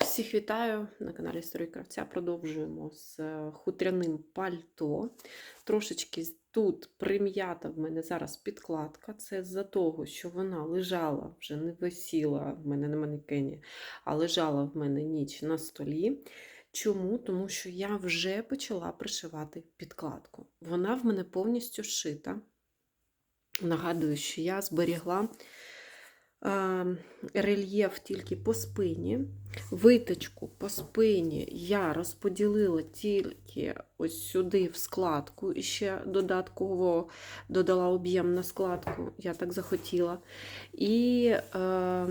Всіх вітаю на каналі Історії Кравця. Продовжуємо з е, хутряним пальто. Трошечки тут прим'ята в мене зараз підкладка. Це з-за того, що вона лежала, вже не висіла в мене на манекені, а лежала в мене ніч на столі. Чому? Тому що я вже почала пришивати підкладку. Вона в мене повністю шита. Нагадую, що я зберігла рельєф тільки по спині. Виточку по спині я розподілила тільки ось сюди в складку і ще додатково додала об'єм на складку, я так захотіла. І е,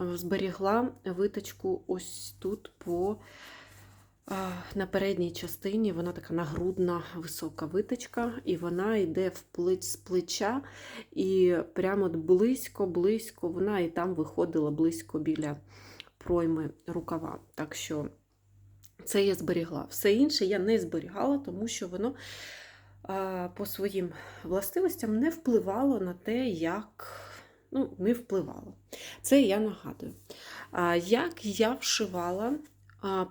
зберігла виточку ось тут по на передній частині. Вона така нагрудна висока виточка, і вона йде в плеч з плеча, і прямо близько-близько вона і там виходила близько біля пройми рукава. Так що це я зберігла. Все інше я не зберігала, тому що воно по своїм властивостям не впливало на те, як. Ну, не впливало. Це я нагадую. Як я вшивала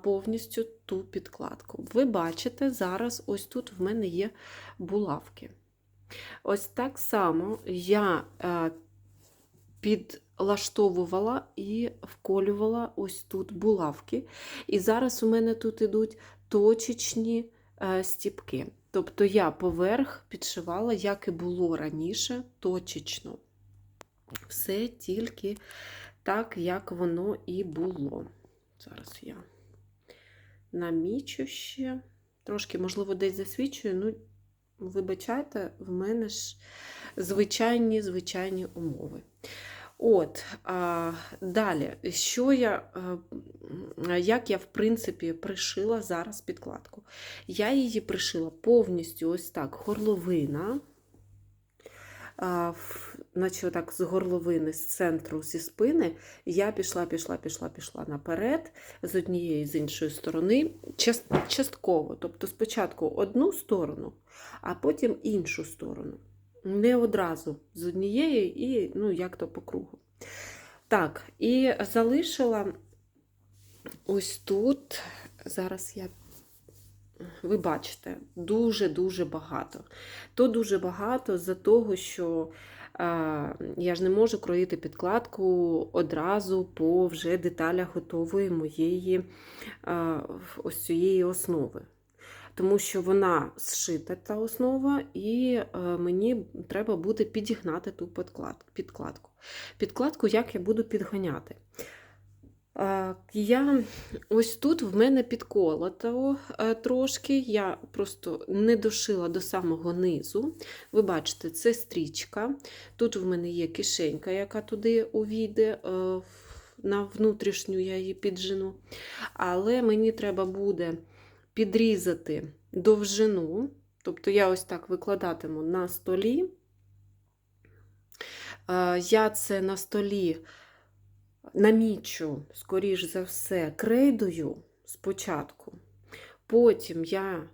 повністю ту підкладку. Ви бачите, зараз ось тут в мене є булавки. Ось так само я е, підлаштовувала і вколювала ось тут булавки. І зараз у мене тут ідуть точечні е, стіпки. Тобто я поверх підшивала, як і було раніше, точечно. Все тільки так, як воно і було. Зараз я намічу ще. Трошки, можливо, десь засвічую, ну, вибачайте, в мене ж звичайні звичайні умови. От, а, далі, що я, е, як я, в принципі, пришила зараз підкладку? Я її пришила повністю ось так, горловина, наче отак з горловини, з центру, зі спини, я пішла, пішла, пішла, пішла наперед, з однієї з іншої сторони, частково. Тобто спочатку одну сторону, а потім іншу сторону. Не одразу з однієї і ну, як то по кругу. Так, і залишила ось тут. Зараз я. Ви бачите, дуже-дуже багато. То дуже багато за того, що а, я ж не можу кроїти підкладку одразу по вже деталях готової моєї а, ось цієї основи тому що вона зшита та основа, і е, мені треба буде підігнати ту підкладку. Підкладку як я буду підганяти. Я ось тут в мене підколото е, трошки, я просто не дошила до самого низу. Ви бачите, це стрічка. Тут в мене є кишенька, яка туди увійде. е, На внутрішню я її піджену. Але мені треба буде підрізати довжину, тобто я ось так викладатиму на столі. Е, Я це на столі намічу, скоріш за все, крейдою спочатку. Потім я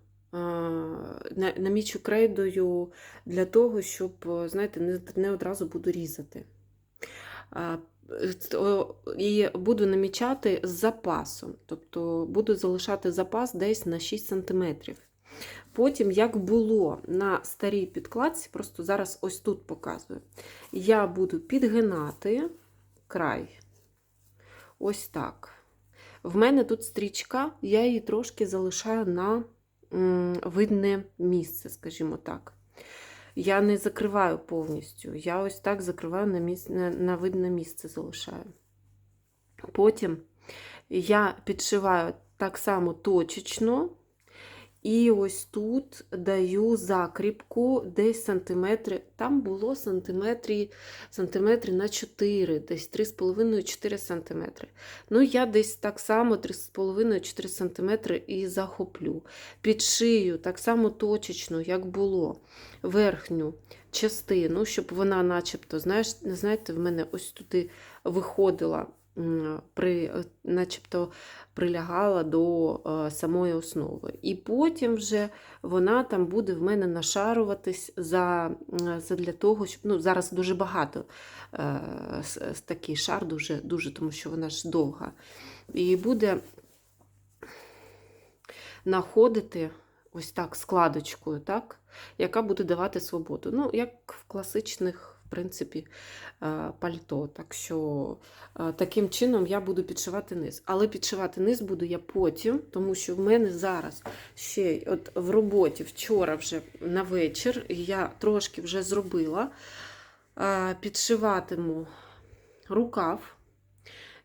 намічу крейдою для того, щоб, знаєте, не, одразу буду різати. І буду намічати з запасом, тобто буду залишати запас десь на 6 см. Потім, як було на старій підкладці, просто зараз ось тут показую, я буду підгинати край. Ось так. В мене тут стрічка, я її трошки залишаю на видне місце, скажімо так. Я не закриваю повністю. Я ось так закриваю на, місць, на, на видне місце залишаю. Потім я підшиваю так само точечно. І ось тут даю закріпку десь сантиметри. Там було сантиметрі, сантиметри на 4, десь 3,5-4 сантиметри. Ну, я десь так само 3,5-4 сантиметри і захоплю. Підшию так само точечно, як було верхню частину, щоб вона начебто, знаєш, знаєте, в мене ось туди виходила при, е, начебто прилягала до е, самої основи. І потім вже вона там буде в мене нашаруватись за, за для того, щоб ну, зараз дуже багато е, такий шар, дуже, дуже, тому що вона ж довга. І буде находити ось так складочкою, так, яка буде давати свободу. Ну, як в класичних, принципі, е, пальто. Так що е, таким чином я буду підшивати низ. Але підшивати низ буду я потім, тому що в мене зараз ще от в роботі вчора вже на вечір я трошки вже зробила. Е, Підшиватиму рукав.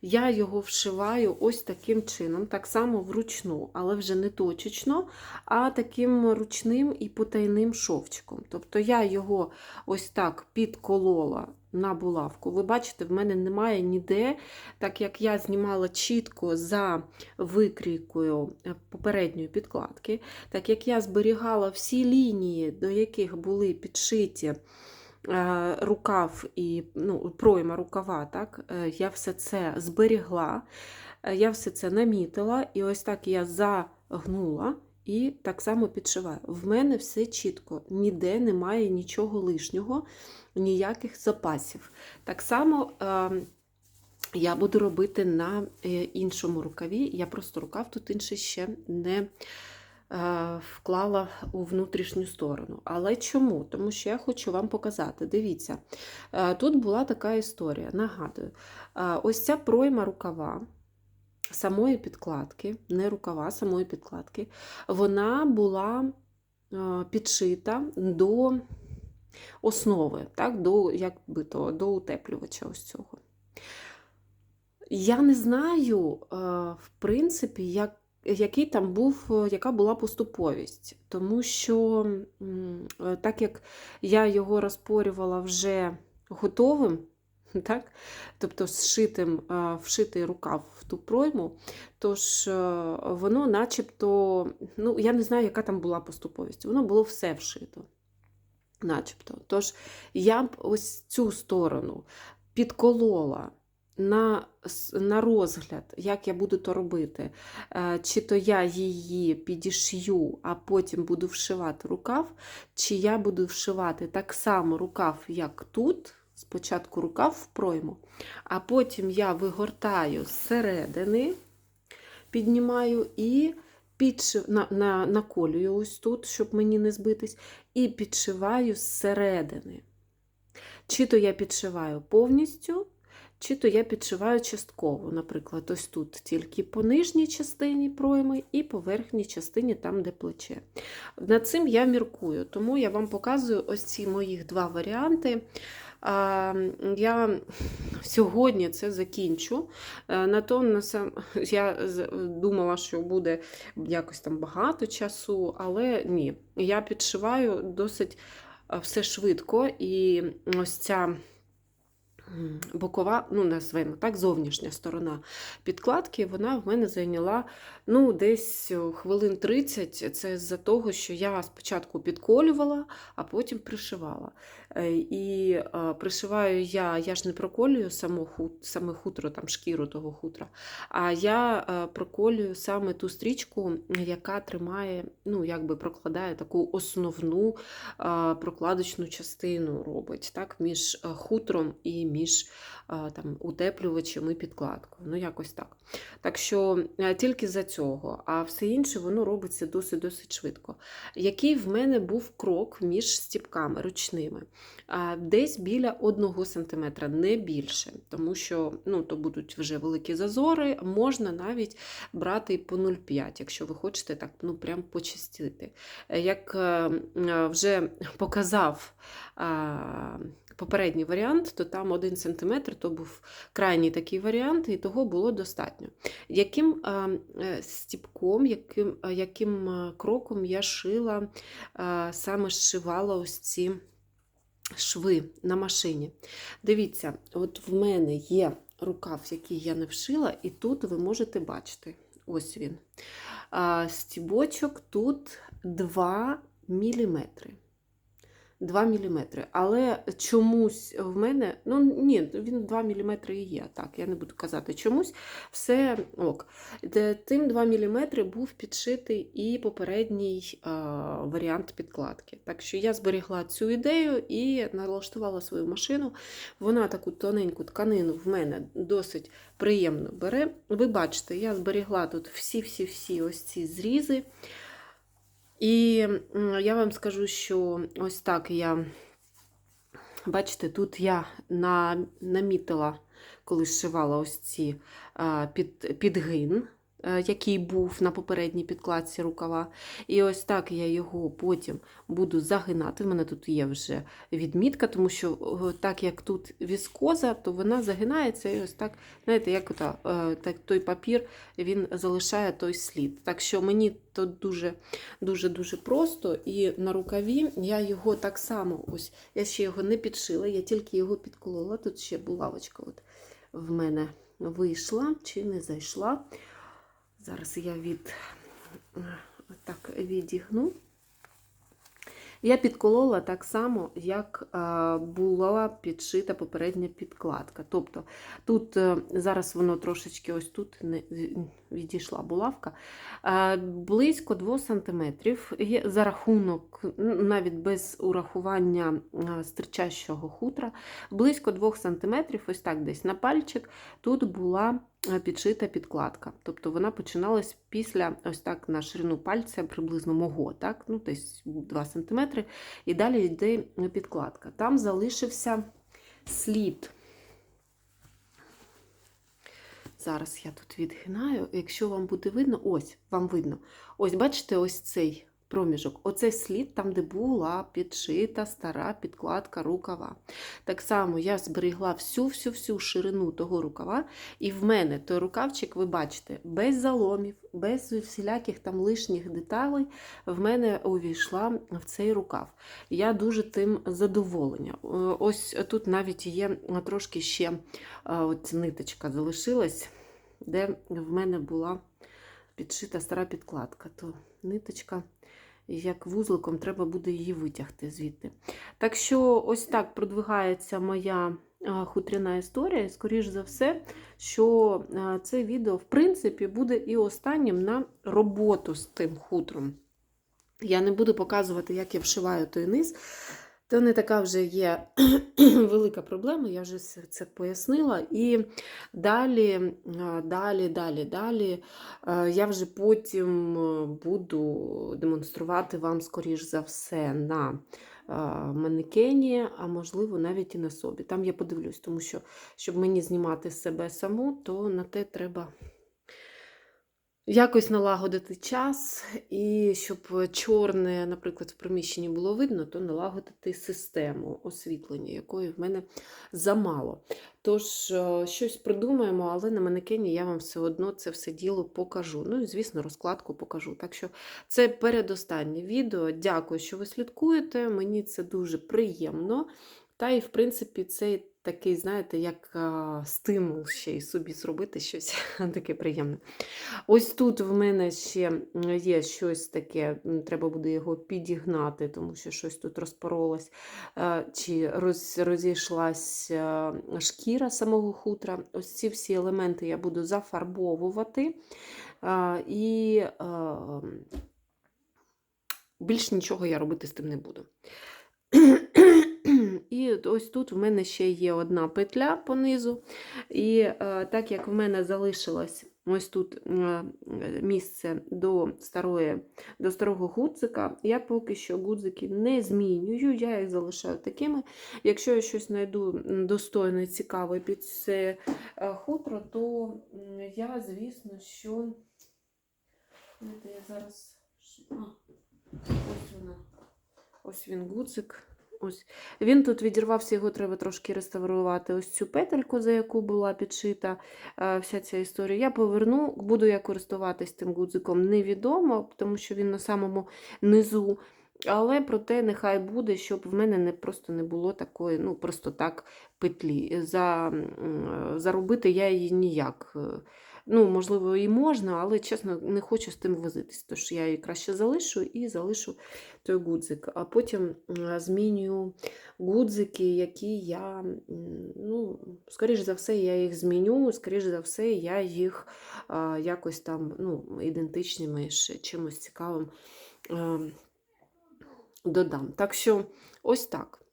Я його вшиваю ось таким чином, так само вручну, але вже не точечно, а таким ручним і потайним шовчиком. Тобто я його ось так підколола на булавку. Ви бачите, в мене немає ніде, так як я знімала чітко за викрійкою попередньої підкладки, так як я зберігала всі лінії, до яких були підшиті рукав і ну, пройма рукава, так, е, я все це зберігла, е, я все це намітила, і ось так я загнула і так само підшиваю. В мене все чітко, ніде немає нічого лишнього, ніяких запасів. Так само. е, Я буду робити на е, іншому рукаві. Я просто рукав тут інший ще не е, вклала у внутрішню сторону. Але чому? Тому що я хочу вам показати. Дивіться, е, тут була така історія. Нагадую, е, ось ця пройма рукава. Самої підкладки, не рукава, самої підкладки, вона була е, підшита до основи, так, до, як би то, до утеплювача ось цього. Я не знаю, е, в принципі, як, який там був, е, яка була поступовість, тому що е, так як я його розпорювала вже готовим, так? тобто зшитим, е, вшитий рукав в ту пройму, тож воно начебто, ну, я не знаю, яка там була поступовість, воно було все вшито. Начебто. Тож я б ось цю сторону підколола на, на розгляд, як я буду то робити. Е, Чи то я її підішью, а потім буду вшивати рукав, чи я буду вшивати так само рукав, як тут. Спочатку рукав в пройму, а потім я вигортаю зсередини, піднімаю і підшив, на, на, наколюю ось тут, щоб мені не збитись, і підшиваю зсередини. Чи то я підшиваю повністю, чи то я підшиваю частково. Наприклад, ось тут тільки по нижній частині пройми і по верхній частині, там, де плече. Над цим я міркую, тому я вам показую ось ці моїх два варіанти. Я сьогодні це закінчу. Е, На то я думала, що буде якось там багато часу, але ні. Я підшиваю досить е, все швидко, і ось ця бокова, ну, назвемо так, зовнішня сторона підкладки, вона в мене зайняла ну, десь хвилин 30. Це з-за того, що я спочатку підколювала, а потім пришивала. Е, І е, пришиваю я, я ж не проколюю само хут, саме хутро, там шкіру того хутра, а я е, проколюю саме ту стрічку, яка тримає, ну, якби прокладає таку основну прокладочну частину робить, так, між хутром і між там, утеплювачем і підкладкою. Ну, якось так. Так що тільки за цього, а все інше воно робиться досить-досить швидко. Який в мене був крок між стіпками ручними? Десь біля 1 см, не більше, тому що ну, то будуть вже великі зазори, можна навіть брати по 0,5, якщо ви хочете так ну, прям почистити. Е, Як е, е, вже показав попередній варіант, то там 1 см, то був крайній такий варіант, і того було достатньо. Яким стіпком, яким, яким кроком я шила, саме зшивала ось ці шви на машині. Дивіться, от в мене є рукав, який я не вшила, і тут ви можете бачити. Ось він. Стібочок тут 2 мм. 2 мм. Але чомусь в мене, ну ні, він 2 мм і є. Так, я не буду казати чомусь. Все ок. Тим 2 мм був підшитий і попередній а, варіант підкладки. Так що я зберігла цю ідею і налаштувала свою машину. Вона таку тоненьку тканину в мене досить приємно бере. Ви бачите, я зберігла тут всі-всі-всі ось ці зрізи. І я вам скажу, що ось так я, бачите, тут я намітила, коли зшивала ось ці під, підгин, який був на попередній підкладці рукава. І ось так я його потім буду загинати. В мене тут є вже відмітка, тому що так як тут віскоза, то вона загинається і ось так, знаєте, як ота, е, так, той папір він залишає той слід. Так що мені то дуже дуже дуже просто. І на рукаві я його так само, ось я ще його не підшила, я тільки його підколола. Тут ще булавочка от в мене вийшла чи не зайшла. Зараз я від е, так відігну. Я підколола так само, як е, була підшита попередня підкладка. Тобто тут е, зараз воно трошечки ось тут не відійшла булавка. Близько 2 см. За рахунок, навіть без урахування стричащого хутра, близько 2 см, ось так десь на пальчик, тут була підшита підкладка. Тобто вона починалась після ось так на ширину пальця, приблизно мого, так? ну десь 2 см, і далі йде підкладка. Там залишився слід. Зараз я тут відгинаю. Якщо вам буде видно, ось вам видно. Ось бачите, ось цей проміжок. Оцей слід там, де була підшита стара підкладка рукава. Так само я зберігла всю-всю-всю ширину того рукава, і в мене той рукавчик, ви бачите, без заломів, без всіляких там лишніх деталей, в мене увійшла в цей рукав. Я дуже тим задоволена. Е, Ось тут навіть є трошки ще е, от ниточка залишилась, де в мене була підшита стара підкладка. То ниточка, як вузликом, треба буде її витягти звідти. Так що, ось так продвигається моя хутряна історія. І, скоріш за все, що це відео, в принципі, буде і останнім на роботу з тим хутром. Я не буду показувати, як я вшиваю той низ. То не така вже є велика проблема, я вже це пояснила. І далі, далі, далі, далі я вже потім е, буду демонструвати вам, скоріш за все, на манекені, а можливо, навіть і на собі. Там я подивлюсь, тому що, щоб мені знімати себе саму, то на те треба якось налагодити час, і щоб чорне, наприклад, в приміщенні було видно, то налагодити систему освітлення, якої в мене замало. Тож, е, щось придумаємо, але на манекені я вам все одно це все діло покажу. Ну і, звісно, розкладку покажу. Так що це передостаннє відео. Дякую, що ви слідкуєте. Мені це дуже приємно. Та і, в принципі, це такий, знаєте, як стимул ще й собі зробити щось таке приємне. Ось тут в мене ще є щось таке, треба буде його підігнати, тому що щось тут розпоролось, чи роз, розійшлась шкіра самого хутра. Ось ці всі елементи я буду зафарбовувати. І більш нічого я робити з тим не буду. І ось тут в мене ще є одна петля понизу. І е, так як в мене залишилось ось тут е, місце до, старої, до старого гудзика, я поки що гудзики не змінюю, я їх залишаю такими. Якщо я щось знайду достойне, цікаве під це е, хутро, то я, звісно, що. Знаєте, я зараз. А, ось вона. Ось він гудзик. Ось. Він тут відірвався, його треба трошки реставрувати. Ось цю петельку, за яку була підшита е, вся ця історія. Я поверну, буду я користуватись тим гудзиком, невідомо, тому що він на самому низу. Але проте нехай буде, щоб в мене не просто не було такої, ну просто так петлі. За, м, заробити я її ніяк е, Ну, можливо, і можна, але чесно, не хочу з тим возитись. Тож я її краще залишу і залишу той гудзик. А потім змінюю гудзики, які я, ну, скоріш за все, я їх зміню, скоріш за все, я їх якось там ну, ідентичними чимось цікавим е, додам. Так що ось так.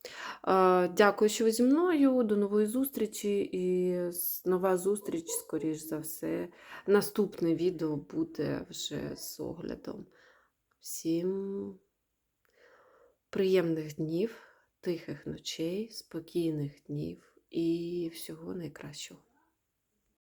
Дякую, що ви зі мною. До нової зустрічі. І нова зустріч, скоріш за все. Наступне відео буде вже з оглядом. Всім приємних днів, тихих ночей, спокійних днів і всього найкращого.